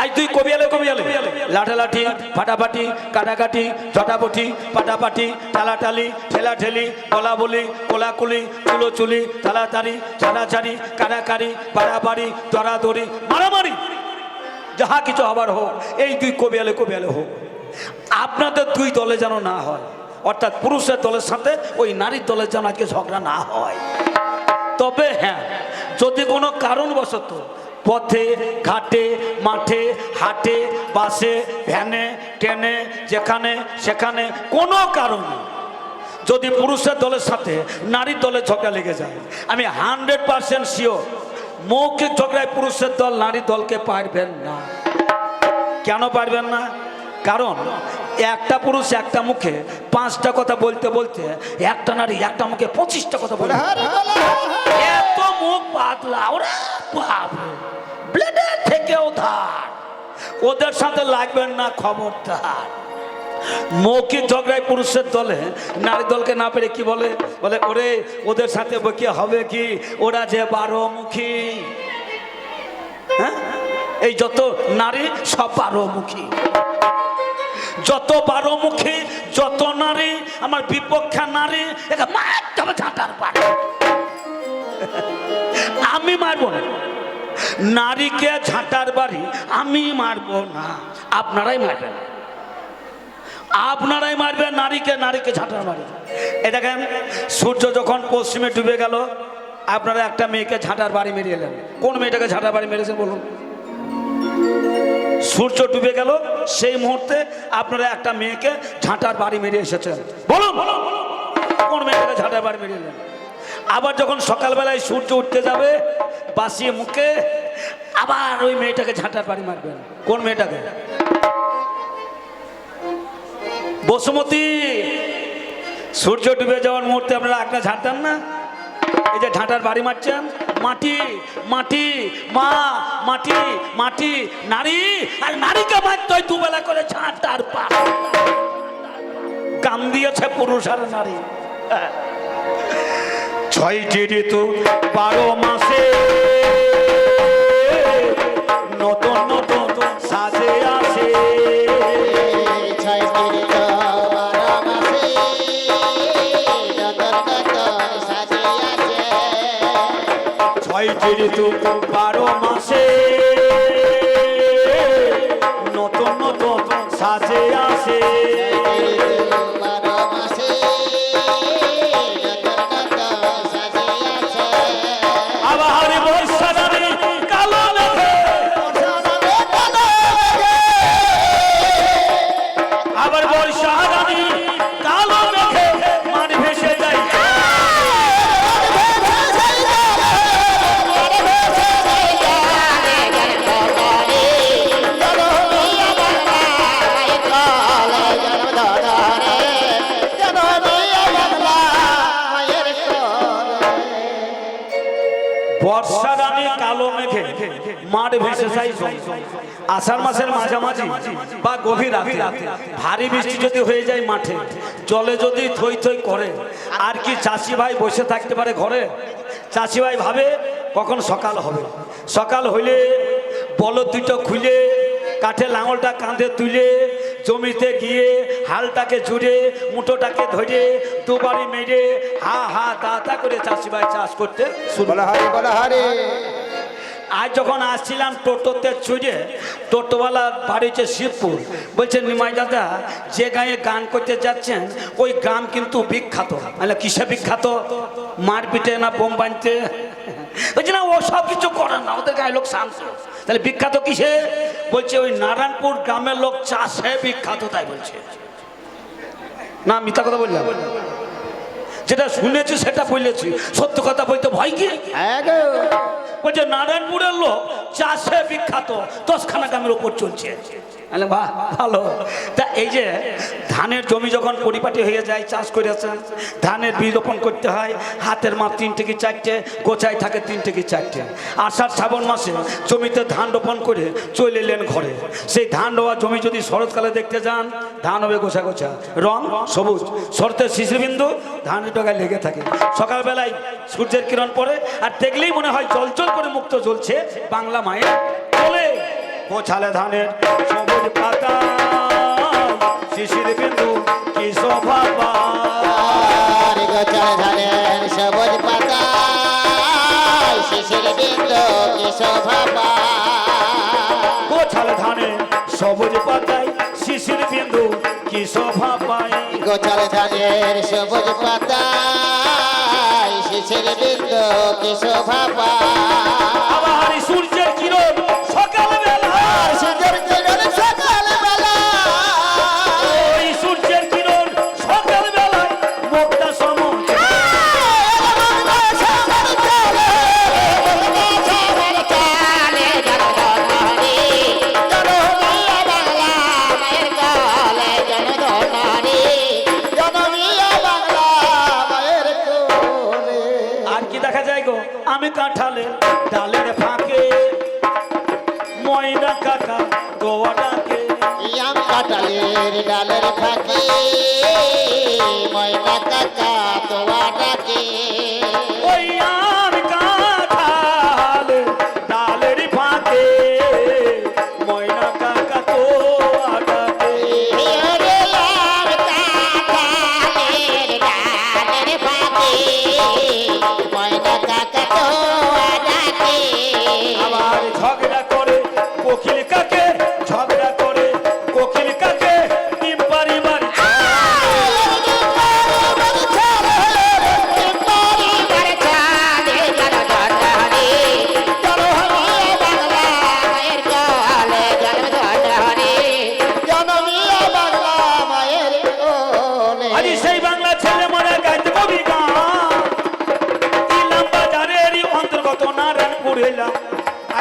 আজ তুই কবিয়ালে কবিয়ালে। লাঠালাঠি, ফাটাফাটি, কাটাকাটি ঝটাপটি পাটাপাটি, টালাটালি, ঠেলাঠেলি বলা বলি কোলাকুলি, চুলোচুলি, তাড়াতাড়ি, ছাড়াছাড়ি, কাড়াকাড়ি পাড়াপাড়ি দরাদরি, মারামারি। যাহা কিছু হবার হোক, এই দুই কবিয়ালে কবিয়ালে হোক। আপনাদের দুই দলে যেন না হয়, অর্থাৎ পুরুষের দলের সাথে ওই নারীর দলের যেন আজকে ঝগড়া না হয়। তবে হ্যাঁ যদি কোনো কারণবশত পথে ঘাটে মাঠে হাটে বাসে ভ্যানে ট্রেনে যেখানে সেখানে কোনো কারণে যদি পুরুষের দলের সাথে নারীর দলের ঝগড়া লেগে যায় আমি হান্ড্রেড পার্সেন্ট শিওর মৌখিক ঝগড়ায় পুরুষের দল নারী দলকে পারবেন না। কেন পারবেন না? কারণ একটা পুরুষ একটা মুখে পাঁচটা কথা বলতে বলতে একটা নারী একটা মুখে পঁচিশটা কথা বলে এত মুখ পাতলা ওরা! বাপরে ব্লেডের থেকেও ধার ওদের সাথে লাগবেন না খবরদার মৌখিক ঝগড়ায় পুরুষের দলে, নারী দলকে না পেরে কি বলে? বলে, ওরে, ওদের সাথে বকি হবে কি? ওরা যে বারো মুখী হ্যাঁ? এই যত নারী, সব বারো মুখী যত বারো মুখী যত নারী, আমার বিপক্ষে নারী এটা মারতে হবে ঝাঁটার পাড়ে। আমি মারবো না। নারীকে ঝাঁটার বাড়ি আমি মারবো না। আপনারাই মারবেন। আপনারাই মারবেন নারীকে নারীকে ঝাঁটার বাড়ি। এ দেখেন, সূর্য যখন পশ্চিমে ডুবে গেল, আপনারা একটা মেয়েকে ঝাঁটার বাড়ি মেরে এলেন। কোন মেয়েটাকে ঝাঁটার বাড়ি মেরেছেন বলুন? সূর্য ডুবে গেল, সেই মুহূর্তে আপনারা একটা মেয়েকে ঝাঁটার বাড়ি মেরে এসেছেন। বলুন, কোন মেয়েটাকে ঝাঁটার বাড়ি মেরে এলেন? আবার যখন সকালবেলায় সূর্য উঠতে যাবে বাসিয়ে মুখে আবার ওই মেয়েটাকে ঝাঁটার বাড়ি মারবেন। কোন মেয়েটাকে? বসুমতী! সূর্য ডুবে যাওয়ার মুহূর্তে আপনারা একটা ঝাঁটান না? এই যে ঝাঁটার বাড়ি মারছেন, মাটি মাটি, মা, মাটি মাটি, নারী, আর নারীকে মারতে হয় দুবেলা করে ঝাঁটার পা কাম দিয়েছে পুরুষ আর নারী। হ্যাঁ। ছয়টি ঋতু বারো মাসে। নতুন নতুন সাজে আসে। ছয়টি ঋতু বারো মাসে। যাই আষাঢ় মাসের মাঝামাঝি বা গভীর রাতে, ভারী বৃষ্টি যদি হয়ে যায় মাঠে, জলে যদি থই থই করে, আর কি চাষি ভাই বসে থাকতে পারে ঘরে? চাষি ভাই ভাবে কখন সকাল হবে? সকাল হইলে বলদ দুটো খুলে, কাঠে লাঙলটা কাঁধে তুলে, জমিতে গিয়ে হালটাকে জুড়ে মুঠোটাকে ধরে, দুবারি মেরে, হা হা, তা তা করে চাষি ভাই চাষ করতে শুরু বলা বলা আজ যখন আসছিলাম টোটোতে চুড়ে, টোটোওয়ালা বাড়িতে শিবপুর। বলছে, নিমাই দাদা, যে গায়ে গান করতে যাচ্ছেন, ওই গ্রাম কিন্তু বিখ্যাত। মানে কিসে বিখ্যাত? মারপিটে না বোম বানতে? বলছে, না, ও সব কিছু করে না, ওদের গায়ে লোক শান্ত। তাহলে বিখ্যাত কিসে? বলছে, ওই নারায়ণপুর গ্রামের লোক চাষে বিখ্যাত, তাই বলছে। না, মিথ্যা কথা বললাম। যেটা শুনেছি সেটা বলেছি। সত্য কথা বলতে ভয় কি? হ্যাঁ বলছে নারায়ণপুরের লোক চাষে বিখ্যাত দশখানা গ্রামের ওপর চলছে। বাহ, ভালো। তা এই যে ধানের জমি যখন পরিপাটি হয়ে যায়, চাষ করেছেন ধানের বীজ রোপণ করতে হয়, হাতের মাপ তিন থেকে চারটে, গোছায় থাকে তিন থেকে চারটে। আষাঢ় শ্রাবণ মাসে জমিতে ধান রোপণ করে চলে এলেন ঘরে। সেই ধান রোয়া জমি যদি শরৎকালে দেখতে যান, ধান হবে গোছা গোছা। রং সবুজ। শরতের শিশুবিন্দু ধানের ডগায় লেগে থাকে। সকালবেলায় সূর্যের কিরণ পড়ে, আর দেখলেই মনে হয় জল জল করে মুক্ত জ্বলছে বাংলা মায়ের চলে গোছালে ধানের পাতা শিশির বিন্দু কি শোভা পায়। গোচর ধানের সবুজ পাতা শিশির বিন্দু কি শোভা পায়। গোছালে ধানে সবুজ পাতায় শিশির বিন্দু কি শোভা পায় গোচর ধানের সবুজ পাতা শিশির বিন্দু কি শোভা পায়। কাটালের ডালের ফাঁকে ময়না কাকা তোয়া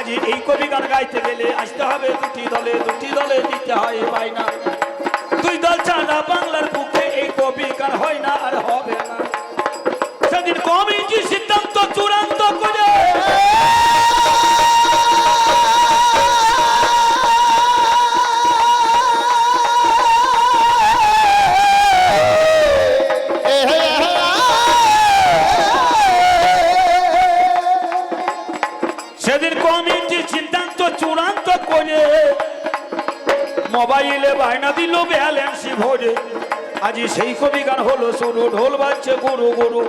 আজ এই কবি গান গাইতে গেলে আসতে হবে দুটি দলে দুটি দলে দিতে হয় পাই না। দুই দল ছাড়া বাংলার বুকে এই কবি গান হয় না আর মোবাইলে বায়না দিল ব্যালেন্সি ভরে। আজ সেই কবি গান হলো শুরু ঢোল বাজছে গুরু গুরু,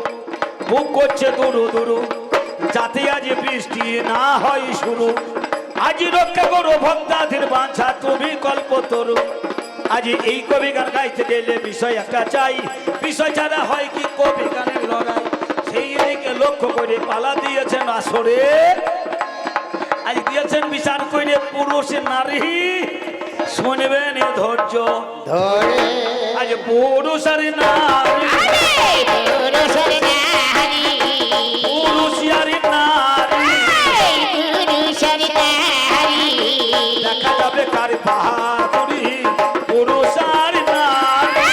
বুক করছে দুরু দুরু। যাতে আজ বৃষ্টি না হয় শুরু। আজ রক্ষা করো ভক্তাধীর বাঞ্ছা, তুমি কল্প তরু। আজ এই কবি গান গাইতে গেলে বিষয় একটা চাই। বিষয় ছাড়া হয় কি কবি গানের লড়াই? সেই দিকে লক্ষ্য করে পালা দিয়েছেন আসরে। আজ দিয়েছেন বিচার করে পুরুষ নারী। শুনবেন ধৈর্য। ধরে। আজ পুরুষ আর নারী। পুরুষ আর নারী। দেখা যাবে কার বাহাদুরি। পুরুষ আর নারী।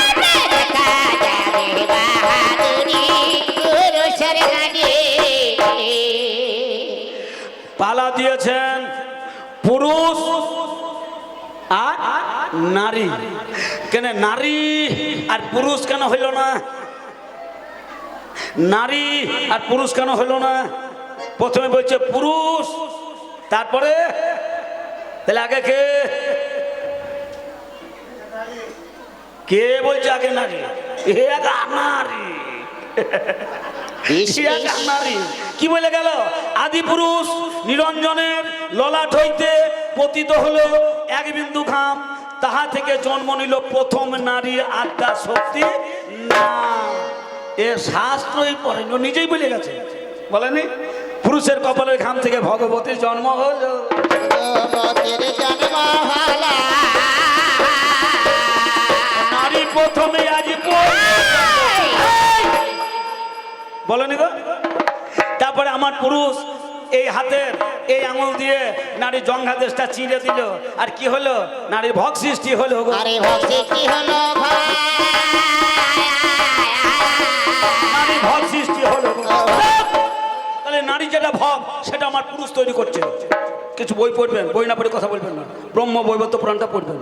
পালা দিয়েছেন পুরুষ। আর নারী। কেন নারী আর পুরুষ কেন হইল না? নারী আর পুরুষ কেন হইল না? প্রথমে বলছে পুরুষ তারপরে? তাহলে আগে কে? কে বলছে আগে নারী? এক নারী। কি বলে গেল? আদি পুরুষ নিরঞ্জনের ললাট হইতে পতিত হলো এক বিন্দু ঘাম তাহা থেকে জন্ম নিল প্রথম নারী আত্মা শক্তি না। এ শাস্ত্রই পড়েন নিজেই বলে গেছে। বলেনি? পুরুষের কপালের ঘাম থেকে ভগবতীর জন্ম হলো। নারী প্রথমে আজ বলেনি গো? তারপরে আমার পুরুষ এই হাতের এই আঙুল দিয়ে নারী জঙ্ঘা দেশটা চিড়ে দিল। আর কি হলো? নারীর ভগ সৃষ্টি হলো আরে ভক্তি কি হলো নারী ভগ সৃষ্টি হলো। তাহলে নারী যেটা ভগ সেটা আমার পুরুষ তৈরি করছে। কিছু বই পড়বেন? বই না পড়ে কথা বলবেন না। ব্রহ্ম বৈবত্য পুরাণটা পড়বেন।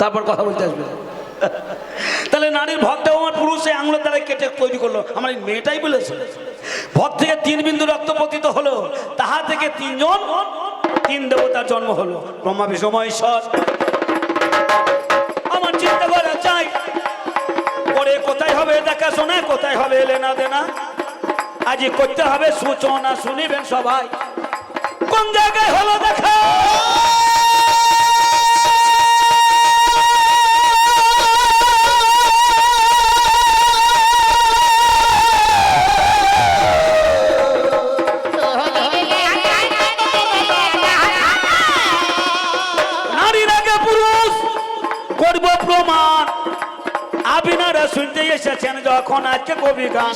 তারপর কথা বলতে আসবে। তাহলে নারীর ভক্তটাও আমার পুরুষ আঙুলের দ্বারা কেটে তৈরি করল। আমার এই মেয়েটাই বলেছে ভক্ত থেকে তিন বিন্দু রক্ত পতিত হলো, তাহা থেকে তিনজন, তিন দেবতার জন্ম হলো। ব্রহ্মা বিষ্ণু মহেশ্বর। আমার চিন্তা করা চাই, পরে কোথায় হবে দেখা দেখাশোনা কোথায় হবে লেনা দেনা? আজ করতে হবে সূচনা, শুনিবেন সবাই। কোন জায়গায় হলো দেখা? এসেছেন যখন আজকে কবি গান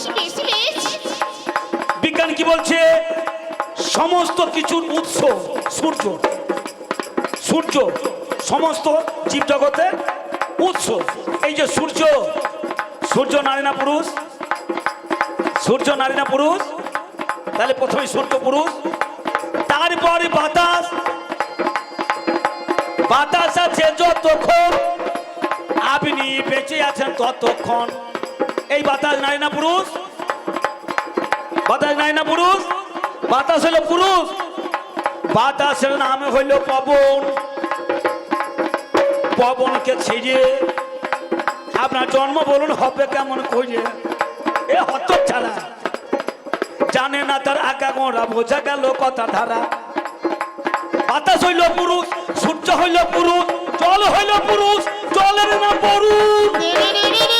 বিজ্ঞান কি বলছে? সমস্ত কিছুর উৎস সূর্য। সূর্য সমস্ত জীবজগতের উৎস। এই যে সূর্য সূর্য নারী না পুরুষ? সূর্য নারী না পুরুষ? তাহলে প্রথমে সূর্য পুরুষ। তারপরে বাতাস। বাতাস আছে যতক্ষণ। আপনি বেঁচে আছেন ততক্ষণ। এই বাতাস নারী না পুরুষ? বাতাস নাই না পুরুষ? বাতাস হলো পুরুষ। বাতাসের নাম হইল পবন। পবনকে ছেড়ে। আপনার জন্ম বলুন, হবে কেমন করে এ হত ছাড়া জানে না তার আঁকা গোড়া, বোঝা গেল কথা ধারা। বাতাস হইল পুরুষ, সূর্য হইল পুরুষ, জল হইল পুরুষ, জলের না বরুণ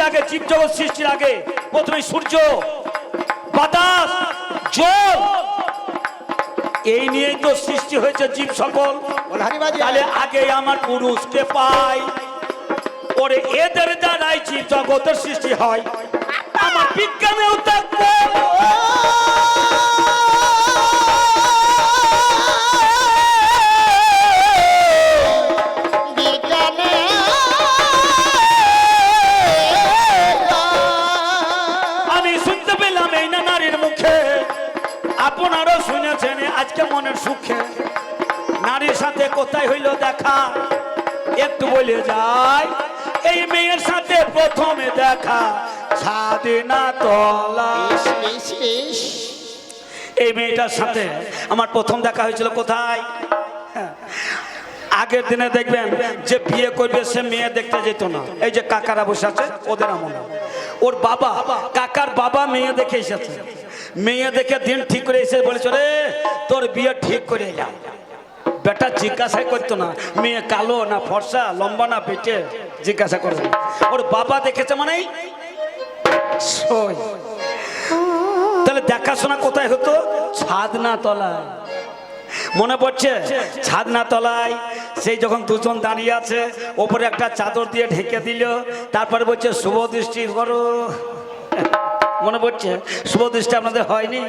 সৃষ্টির আগে জীবজগৎ সৃষ্টির আগে প্রথমে সূর্য বাতাস জল। এই নিয়েই তো সৃষ্টি হয়েছে জীব সকল। তাহলে আগে আমার পুরুষকে পাই? পরে এদের দ্বারাই জীব জগতের সৃষ্টি হয়। আমার বিজ্ঞানেও থাকবে আজকে মনের সুখে। নারীর সাথে কোথায় হইল দেখা? একটু বলে যায় এই মেয়ের সাথে প্রথমে দেখা। স্বাধীনা তলা এই মেয়েটার সাথে আমার প্রথম দেখা হয়েছিল কোথায়। আগের দিনে দেখবেন যে বিয়ে করবে, সে মেয়ে দেখতে যেত না। এই যে কাকারা বসে আছে, ওদের আমল। ওর বাবা, কাকার বাবা মেয়ে দেখে এসেছে। মেয়ে দেখে দিন ঠিক করে এসে বলেছে, রে, তোর বিয়ে ঠিক করে এলাম। বেটা জিজ্ঞাসা করতো না, মেয়ে কালো না ফর্সা, লম্বা না পেটে জিজ্ঞাসা করবে ওর বাবা দেখেছে মানে তাহলে দেখাশোনা কোথায় হতো? ছাদনা তলায় মনে পড়ছে? ছাদনা তলায় সেই যখন দুজন দাঁড়িয়ে আছে, ওপরে একটা চাদর দিয়ে ঢেকে দিল, তারপরে বলছে, শুভ দৃষ্টি করো। মনে পড়ছে? শুভ দৃষ্টি আপনাদের হয়নি?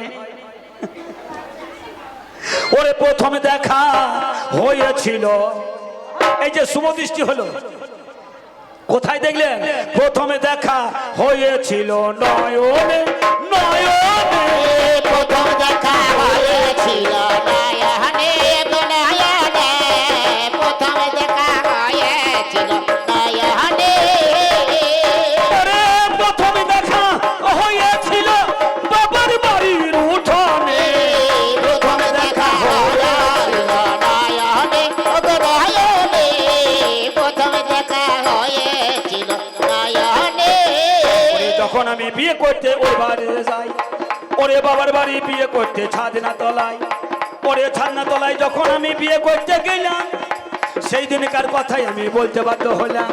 ওরে প্রথমে দেখা হয়েছিল। এই যে শুভ দৃষ্টি হলো। কোথায় দেখলেন? প্রথমে দেখা হয়েছিল নয় নয়নে। যখন আমি বিয়ে করতে ওই বাড়ি যাই, ওরে বাবার বাড়ি বিয়ে করতে ছাদনা তলায়, ওরে ছাদনা তলায় যখন আমি বিয়ে করতে গেলাম, সেই দিনকার কথাই আমি বলতে বাধ্য হলাম।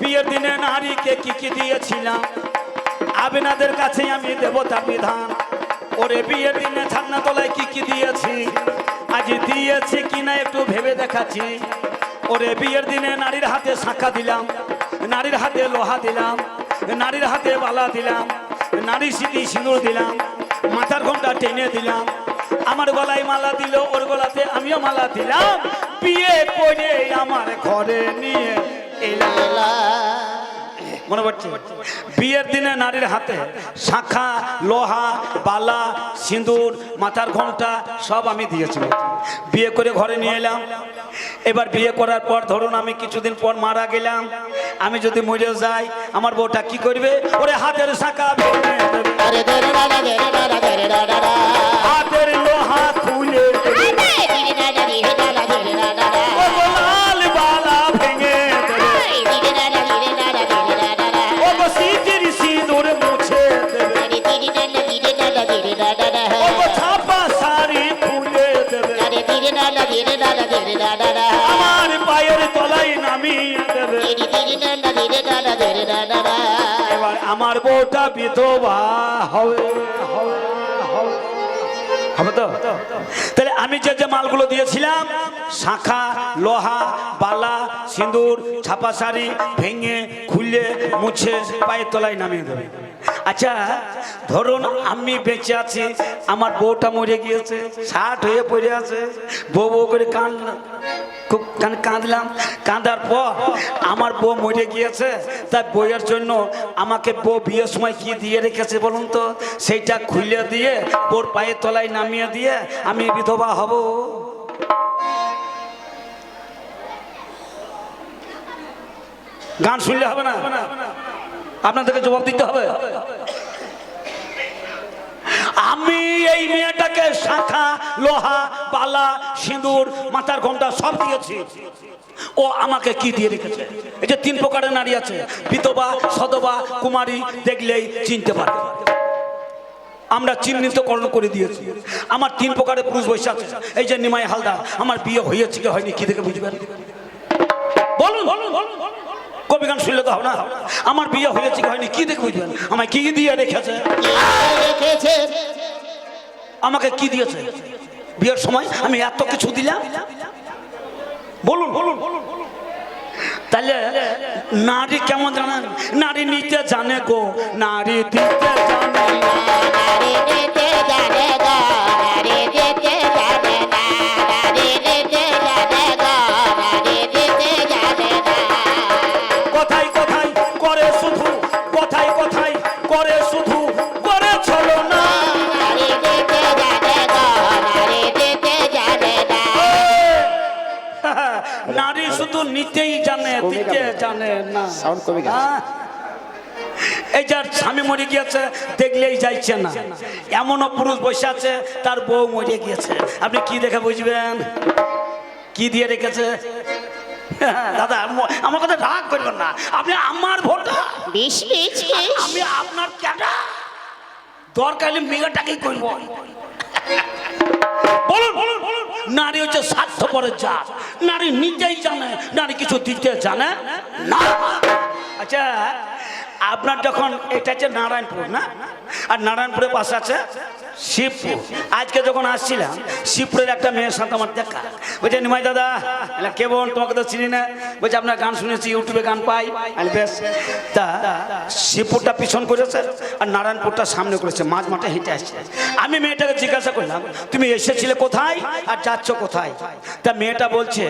বিয়ের দিনে নারীকে কি কি দিয়েছিলাম আবিনাদের কাছে আমি দেবতা বিধান। ওরে বিয়ের দিনে ছাদনা তলায় কি কি দিয়েছি, আজ দিয়েছি কিনা একটু ভেবে দেখাচ্ছি। ওরে বিয়ের দিনে নারীর হাতে শাঁখা দিলাম, নারীর হাতে লোহা দিলাম নারীর হাতে বালা দিলাম নারীর স্মৃতি সিঁদুর দিলাম, মাথার ঘণ্টা টেনে দিলাম। আমার গলায় মালা দিল, ওর গলাতে আমিও মালা দিলাম। বিয়ে করে আমার ঘরে নিয়ে এলাম। মনে পড়ছে? বিয়ের দিনে নারীর হাতে শাখা লোহা বালা সিঁদুর মাথার ঘোমটা সব আমি দিয়েছি। বিয়ে করে ঘরে নিয়ে এলাম। এবার বিয়ে করার পর ধরুন আমি কিছুদিন পর মারা গেলাম। আমি যদি মরে যাই আমার বউটা কি করবে? ওরে হাতের শাখা হাতের এবার আমার বউটা বিধবা হবে তো? তাহলে আমি যে যে মালগুলো দিয়েছিলাম, শাখা, লোহা, বালা, সিঁদুর ছাপা শাড়ি ভেঙে, খুলে, মুছে, পায়ের তলায় নামিয়ে দেবে। আচ্ছা ধরুন আমি বেঁচে আছি, আমার বউটা মরে গিয়েছে, ষাট হয়ে পড়ে আছে, বউ বউ করে কাঁদলাম খুব কাঁদলাম। কাঁদার পর আমার বউ মরে গিয়েছে। তাই বইয়ের জন্য আমাকে বউ বিয়ের সময় কি দিয়ে রেখেছে বলুন তো? সেইটা খুলে দিয়ে বোর পায়ের তলায় নামিয়ে দিয়ে আমি বিধবা হব। গান শুনলে হবে না? আপনাদেরকে জবাব দিতে হবে? আমি এই মেয়েটাকে শাখা, লোহা, বালা, সিঁদুর, মাথার ঘণ্টা সব দিয়েছি। ও আমাকে কি দিয়ে রেখেছে? এই যে তিন প্রকারের নারী আছে, বিধবা, সদবা, কুমারী, দেখলেই চিনতে পারে। আমরা চিহ্নিতকরণ করে দিয়েছি। আমার তিন প্রকারের পুরুষ বৈশা আছে। এই যে নিমাই হালদার, আমার বিয়ে হয়েছে কি হয়নি, কি দেখে বুঝবেন? বলুন বলুন বলুন। কবি গান শুনলে তো হবে না। আমার বিয়ে হয়েছে হয়নি? কি দেখে বুঝবেন আমায় কি দিয়ে রেখেছে? রেখেছে আমাকে কি দিয়েছে? বিয়ের সময় আমি এত কিছু দিলাম? বলুন বলুন বলুন। তাহলে নারী কেমন জানেন? নারী নিতে জানে গো। নারী দিতে জানে নারী দিতে জানে জানে না। সাউন্ড কমে গেছে। হ্যাঁ। এই যার স্বামী মরে গিয়েছে দেখলেই যাইছে না। এমনও পুরুষ বসে আছে তার বউ মরে গিয়েছে। আপনি কি দেখে বুঝবেন? কি দিয়ে রেখেছে? দাদা আমার কথা রাগ করবেন না। আপনি আমার ভোটা বিষ বিষ বিষ আমি আপনার ক্যাটা দরকার হলে মেয়েটাকেই করব। নারী হচ্ছে স্বার্থপরের জাত। নারী নিজেই জানে, নারী কিছু দিতে জানে না। আচ্ছা আপনার যখন, এটা হচ্ছে নারায়ণপুর, না? আর নারায়ণপুরের পাশে আছে শিবপুর। আজকে যখন আসছিলাম, শিবপুরের একটা মেয়ের সাথে আমার দেখা। বলছে, নিমাই দাদা কে বোন তোমাকে তো চিনি না। বলছে, আপনার গান শুনেছি, ইউটিউবে গান পাই। বেশ, তা শিবপুরটা পিছন করেছে আর নারায়ণপুরটা সামনে করেছে, মাঝ মাঠে হেঁটে আসছে। আমি মেয়েটাকে জিজ্ঞাসা করলাম, তুমি এসেছিলে কোথায় আর যাচ্ছ কোথায়? তা মেয়েটা বলছে,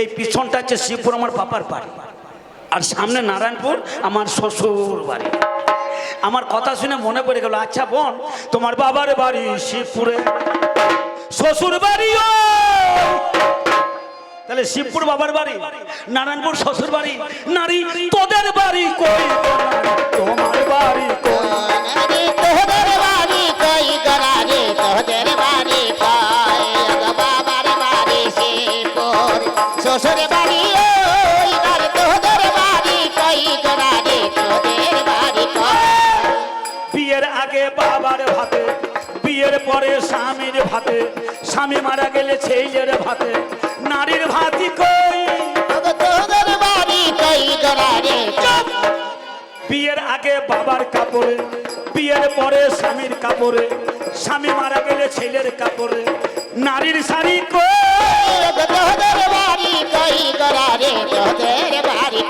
এই পিছনটা হচ্ছে শিবপুর আমার পাপার বাড়ি। আর সামনে নারায়ণপুর আমার শ্বশুর বাড়ি। আমার কথা শুনে মনে পড়ে গেল আচ্ছা বোন, তোমার বাবার বাড়ি শিবপুরে। শ্বশুর বাড়িও! তাহলে শিবপুর বাবার বাড়ি, নারায়ণপুর শ্বশুর বাড়ি, নারী তোদের বাড়ি কই? তোমার বাড়ি বাড়ি বাড়ি বাড়ি শ্বশুর বাড়ি বিয়ের আগে বাবার ভাতে বিয়ের পরে স্বামীর ভাতে স্বামী মারা গেলে ছেলের ভাতে। নারীর ভাতি কই? কই! বিয়ের আগে বাবার কাপড়ে বিয়ের পরে স্বামীর কাপড়ে স্বামী মারা গেলে ছেলের কাপড়ে। নারীর শাড়ি কই? বাড়ি কই বাড়ি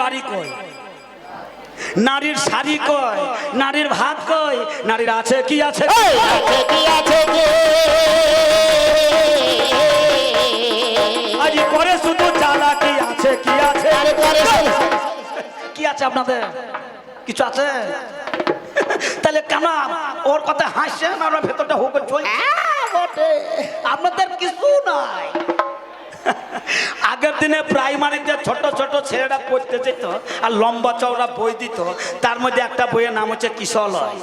বাড়ি কই? নারীর শাড়ি কই? নারীর ভাত কই? নারীর আছে কি আছে? কি আছে আজ করে শুধু চালা কি আছে কি আছে? কি আছে আপনাদের? কিছু আছে? তাহলে কেন ওর কথা হাসছেন আমরা ভেতরটা হোক চলছে। হ্যাঁ, আপনাদের কিছু নাই। আগের দিনে প্রাইমারিতে ছোট ছোট ছেলেরা পড়তে যেত আর লম্বা চওড়া বই দিত। তার মধ্যে একটা বইয়ের নাম হচ্ছে কিশলয়।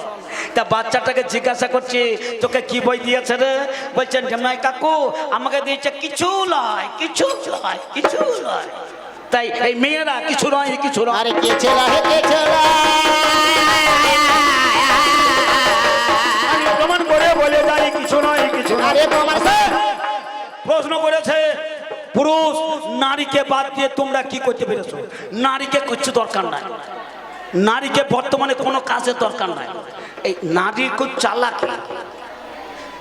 তা বাচ্চাটাকে জিজ্ঞাসা করছি তোকে কি বই দিয়েছে রে? বলছেন জামাই কাকু আমাকে দিয়েছে কিছু লয় কিছু লয় কিছু লয় তাই এই মেয়েরা কিছু নয় কিছু নয়। আরে কে ছেলা হে কে ছেলা? প্রমাণ করে বলে যাই কিছু নয় কিছু নয়। স্যার প্রশ্ন করেছে পুরুষ, নারীকে বাদ দিয়ে তোমরা কি করতে পেরেছ? নারীকে কিচ্ছু দরকার নাই। নারীকে বর্তমানে কোনো কাজের দরকার নাই। এই নারীর খুব চালাকি।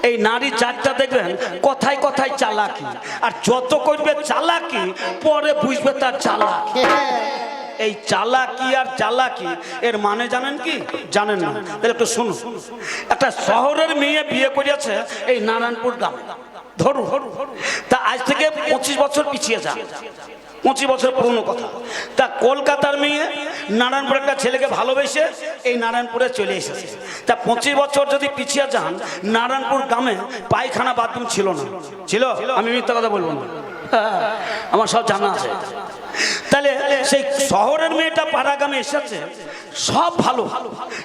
এই নারী চারটা দেখবেন, কথায় কথায় চালাকি। আর যত করবে চালাকি, পরে বুঝবে তার চালাকি। এই চালাকি আর চালাকি, এর মানে জানেন কি? জানেন না। একটু শুনুন। একটা শহরের মেয়ে বিয়ে করিয়াছে এই নারায়ণপুর গ্রামে। ধরুন, তা আজ থেকে পঁচিশ বছর পিছিয়ে যান। পঁচিশ বছর পুরনো কথা। তা কলকাতার মেয়ে নারায়ণপুর একটা ছেলেকে ভালোবেসে এই নারায়ণপুরে চলে এসেছে। তা পঁচিশ বছর যদি পিছিয়ে যান, নারায়ণপুর গ্রামে পায়খানা বাথরুম ছিল না। ছিল? আমি মিথ্যা কথা বলব না। আমার সব জানা আছে। তাহলে সেই শহরের মেয়েটা পাড়াগামে এসেছে, সব ভালো।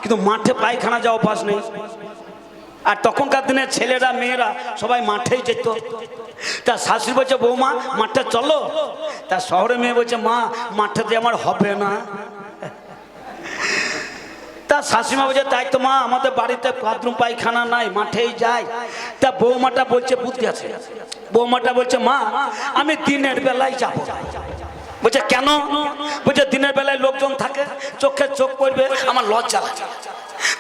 কিন্তু মাঠে পায়খানা যাওয়া অভ্যাস নেই। আর তখনকার দিনে ছেলেরা, মেয়েরা সবাই মাঠেই যেত। তা শাশুড়ি বলছে, বৌমা, মাঠে চলো। তা শহরে মেয়ে বলছে, মা, মাঠে দিয়ে আমার হবে না। তা শাশুড়িমা বলছে, তাই তো মা, আমাদের বাড়িতে বাথরুম, পায়খানা নাই, মাঠেই যাই। তা বৌমাটা বলছে, বুদ্ধি আছে। বৌমাটা বলছে, মা, আমি দিনের বেলায় যাব। বলছে, কেন? বলছে, দিনের বেলায় লোকজন থাকে, চোখে চোখ পড়বে, আমার লজ্জা লাগে।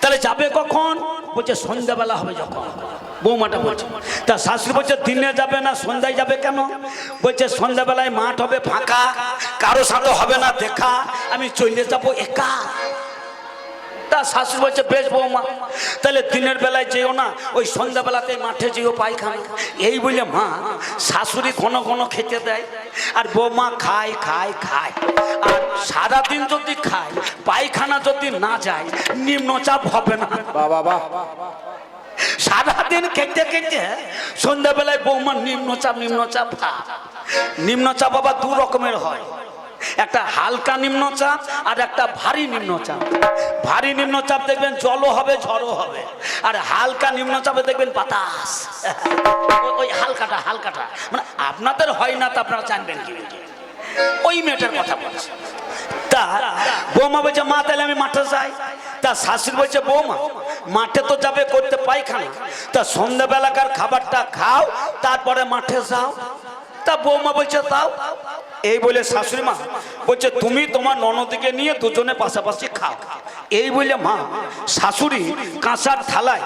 তাহলে যাবে কখন? বলছে, সন্ধ্যাবেলা হবে যখন। বৌমাটা বলছে, তা শাশুড়ি বলছে, দিনে যাবে না, সন্ধ্যায় যাবে কেন? বলছে, সন্ধ্যাবেলায় মাঠ হবে ফাঁকা, কারও সাথে হবে না দেখা, আমি চলে যাব একা। তা শাশুড়ি বলছে বেশ বৌমা তাহলে দিনের বেলায় যেও না ওই সন্ধ্যাবেলাতে মাঠে যেও পায়খানা। এই বলে মা শাশুড়ি ঘন ঘন খেতে দেয় আর বৌমা খায় খায় খায়। আর সারাদিন যদি খায় পায়খানা যদি না যায় নিম্নচাপ হবে না। বাবা বাহ সারাদিন খেতে খেতে সন্ধ্যাবেলায় বৌমা নিম্নচাপ নিম্নচাপ ভাব। নিম্নচাপ আবার দু রকমের হয়। একটা হালকা নিম্নচাপ আর একটা ভারী নিম্নচাপ ভারী নিম্নচাপ দেখবেন জলও হবে, ঝড়ও হবে। আর হালকা নিম্নচাপে দেখবেন বাতাস। ওই- হালকাটা হালকাটা। মানে আপনাদের হয় না তা আপনারা জানবেন কি? ওই মেয়েটার কথা বলছি। তা বৌমা বলছে, মা, তাহলে আমি মাঠে যাই। তা শাশুড়ি বলছে, বৌমা, মাঠে তো যাবে করতে পায়খানা। তা সন্ধ্যাবেলাকার খাবারটা খাও, তারপরে মাঠে যাও। তা বৌমা বলছে তাও এই বলে শাশুড়ি মা, বলছে, তুমি তোমার ননদিকে নিয়ে দুজনে পাশাপাশি খাও। এই বলে মা, শাশুড়ি কাঁসার থালায়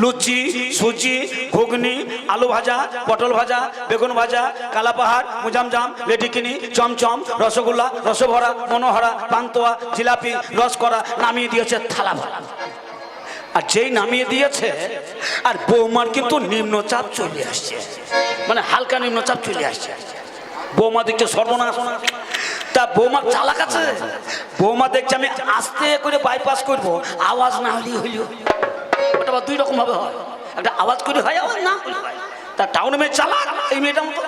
লুচি, সুজি, ঘুগনি, আলু ভাজা, পটল ভাজা, বেগুন ভাজা, কালাপাহাড়, মুজামজাম, লেডিকিনি, চমচম, রসগোল্লা, রসভরা, মনোহরা, পান্তোয়া, জিলাপি, রসকরা নামিয়ে দিয়েছে থালা ভরা। আর যেই নামিয়ে দিয়েছে, আর বৌমার কিন্তু নিম্নচাপ চলে আসছে। মানে হালকা নিম্নচাপ চলে আসছে। বৌমা দেখছে সর্বনাশ। তা বৌমা চালাক আছে? বৌমা দেখছে আমি আস্তে করে বাইপাস করব। আওয়াজ না হলেই হইল ওটা দুই রকম ভাবে হয়। একটা আওয়াজ করে হয়, আওয়াজ না তা টাউনে মেয়ে চালাক, এই মেয়েটা মতো।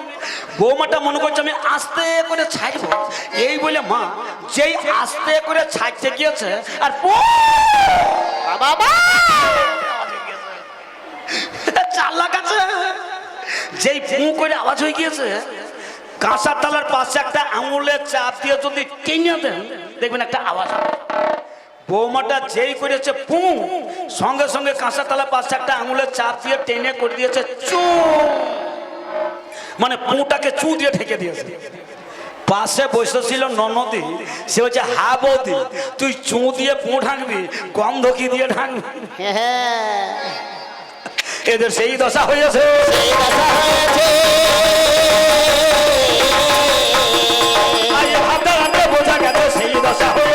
বৌমাটা মনে করছে আমি আস্তে করে ছাড়বো। এই বলে মা, যেই আস্তে করে ছাড়তে গিয়েছে, আর বাবা চাল্লা কাছে যেই পু করে আওয়াজ হয়ে গিয়েছে কাঁসার তালার পাশে একটা আঙুলের চাপ দিয়ে যদি টেনে দেন দেখবেন একটা আওয়াজ বৌমাটা যেই করেছে পু সঙ্গে সঙ্গে কাঁসার তালার পাশে একটা আঙুলের চাপ দিয়ে টেনে করে দিয়েছে চু। মানে পুটাকে চু দিয়ে ঢেকে দিয়েছে। পাশে বসেছিল ননদি সে হচ্ছে হা বৌদি তুই চু দিয়ে পু ঢাকবি গন্ধ কি দিয়ে ঢাকবি? হ্যাঁ। এদের সেই দশা হয়েছে। এই কথা হয়েছে। কথা